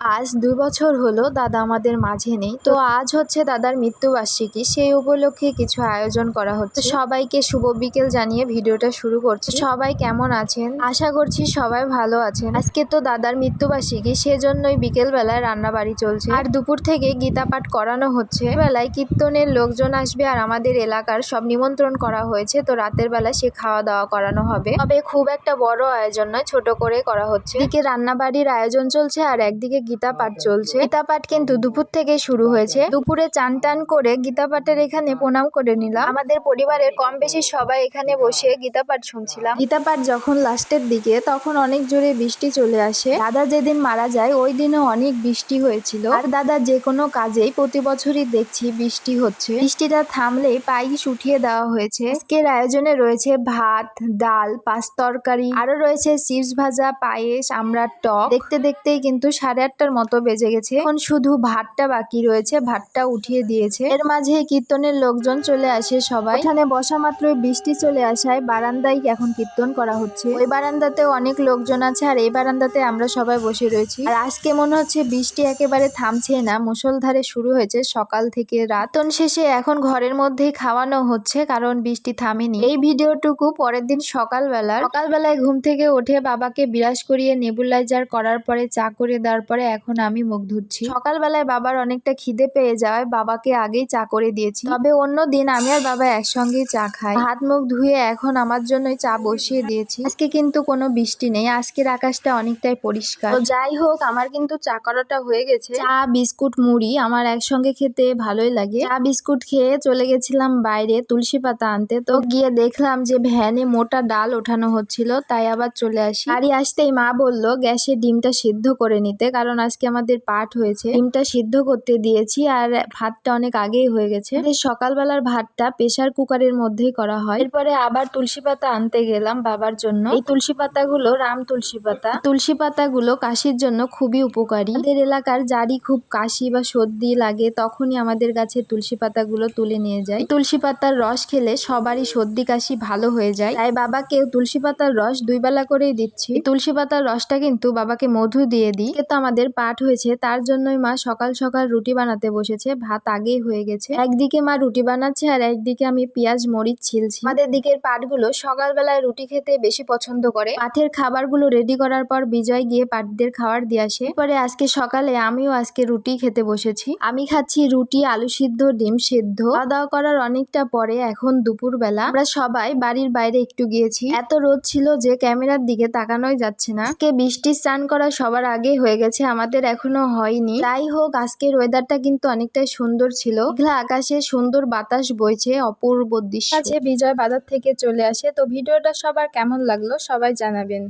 আজ দুই বছর হলো দাদা আমাদের মাঝে নেই। তো আজ হচ্ছে দাদার মৃত্যুবার্ষিকী। সেই উপলক্ষে কিছু আয়োজন করা হচ্ছে। সবাইকে শুভ বিকেল জানিয়ে ভিডিওটা শুরু করছি। সবাই কেমন আছেন? আশা করছি সবাই ভালো আছেন। আজকে তো দাদার মৃত্যুবার্ষিকী, সেজন্যই বিকেল বেলায় রান্না বাড়ি চলছে। আর দুপুর থেকে গীতা পাঠ করানো হচ্ছে। বেলায় কীর্তনের লোকজন আসবে আর আমাদের এলাকার সব নিমন্ত্রণ করা হয়েছে। তো রাতের বেলায় সে খাওয়া দাওয়া করানো হবে। তবে খুব একটা বড় আয়োজন নয়, ছোট করে করা হচ্ছে। এদিকে রান্না বাড়ির আয়োজন চলছে আর একদিকে গীতা পাঠ চলছে। গীতা পাঠ কিন্তু দুপুর থেকে শুরু হয়েছে। দুপুরে চান টান করে গীতা পাঠের এখানে প্রণাম করে নিলাম। আমাদের পরিবারের কম বেশি সবাই এখানে বসে গীতা পাঠ শুনছিলাম। গীতা পাঠ যখন লাস্টের দিকে, তখন অনেক জোরে বৃষ্টি চলে আসে। দাদা যেদিন মারা যায়, ওই দিনও অনেক বৃষ্টি হয়েছিল। আর দাদা যে কোনো কাজেই প্রতি বছরই দেখছি বৃষ্টি হচ্ছে। বৃষ্টিটা থামলে পায়েস উঠিয়ে দেওয়া হয়েছে। আজকের আয়োজনে রয়েছে ভাত, ডাল, পাঁচ তরকারি। আরও রয়েছে চিপস ভাজা, পায়েস আমরা টক। দেখতে দেখতেই কিন্তু সাড়ে আটটার মতো বেজে গেছে। এখন শুধু ভাতটা বাকি রয়েছে, ভাতটা উঠিয়ে দিয়েছে। এর মাঝে কীর্তনের লোকজন চলে আসে সবাই। এখানে বসা মাত্রই বৃষ্টি চলে আসায় বারান্দায় এখন কীর্তন করা হচ্ছে। ওই বারান্দাতেও অনেক লোকজন আছে আর এই বারান্দাতে আমরা সবাই বসে রয়েছি। আর আজকে মনে হচ্ছে বৃষ্টি একেবারে থামছে না, মুষলধারে শুরু হয়েছে সকাল থেকে রাতন শেষে এখন ঘরের মধ্যেই খাওয়ানো হচ্ছে কারণ বৃষ্টি থামেনি। এই ভিডিওটুকু পরের দিন সকালবেলা সকালবেলায় ঘুম থেকে উঠে বাবাকে বিরাজ করিয়ে নেবুলাইজার করার পরে চা করে দেওয়ার পরে এখন আমি মুখ ধুচ্ছি। সকালবেলায় বাবার অনেকটা খিদে পেয়ে যাওয়ায় বাবাকে আগেই চা করে দিয়েছি। তবে অন্য দিন আমি আর বাবা একসঙ্গেই চা খাই। হাত মুখ ধুয়ে এখন আমার জন্যই চা বসিয়ে দিয়েছি। আজকে কিন্তু কোনো বৃষ্টি নেই। আজকের আকাশটা অনেকটাই পরিষ্কার। তো যাই হোক, আমার কিন্তু চা করাটা হয়ে গেছে। চা, বিস্কুট, মুড়ি আমার একসঙ্গে খেতে ভালোই লাগে। চা, বিস্কুট খেয়ে চলে গেছিলাম বাইরে তুলসী পাতা আনতে। তো গিয়ে দেখলাম যে ভ্যানে মোটা ডাল ওঠানো হচ্ছিল, তাই আবার চলে আসি। বাড়ি আসতেই মা বলল গ্যাসে ডিমটা সিদ্ধ করে নিতে, কারণ আজকে আমাদের পাঠ হয়েছে। ডিমটা সিদ্ধ করতে দিয়েছি আর ভাতটা অনেক আগেই হয়ে গেছে। সকালবেলার ভাতটা প্রেসার কুকারের মধ্যেই করা হয়। এরপরে আবার তুলসী পাতা আনতে গেলাম বাবার জন্য। এই তুলসী পাতাগুলো রাম তুলসী পাতা। তুলসী পাতাগুলো কাশির জন্য খুবই উপকারী। আমাদের এলাকার যারই খুব কাশি বা সর্দি লাগে তখনই আমাদের গাছে তুলসী পাতাগুলো তুলে নিয়ে যায়। তুলসী পাতার রস খেলে সবারই সর্দি কাশি ভালো হয়ে যায়। তাই বাবাকে তুলসী পাতার রস দুই বেলা করেই দিচ্ছি। তুলসী পাতার রসটা কিন্তু বাবাকে মধু দিয়ে দিই। তো আমাদের পাঠ হয়েছে, তার জন্যই মা সকাল সকাল রুটি বানাতে বসেছে। ভাত আগেই হয়ে গেছে। একদিকে মা রুটি বানাচ্ছে আর একদিকে আমি পেঁয়াজ, মরিচ ছিলছি। আমাদের দিকের পাটগুলো সকালবেলায় রুটি খেতে বেশি পছন্দ করে। পাঠের খাবারগুলো রেডি করার পর বিজয় গিয়ে পাটদের খাবার দিয়ে আসে। পরে আজকে সকালে আমিও আজকে রুটি খেতে বসেছি। আমি খাচ্ছি রুটি, আলু সিদ্ধ, ডিম সিদ্ধ। খাওয়া দাওয়া করার অনেকটা পরে এখন দুপুর বেলা আমরা সবাই বাড়ির বাইরে একটু গিয়েছি। এত রোদ ছিল যে ক্যামেরার দিকে তাকানোই যাচ্ছে না। আজকে বৃষ্টির স্নান করা সবার আগে হয়ে গেছে আমাদের এখনও হয়নি। যাই হোক আজকের ওয়েদারটা কিন্তু অনেকটাই সুন্দর ছিল। মেঘলা আকাশে সুন্দর বাতাস বইছে, অপূর্ব দৃশ্য। আছে বিজয় বাজার থেকে চলে আসে, তো ভিডিওটা সবার কেমন লাগল সবাই জানাবেন।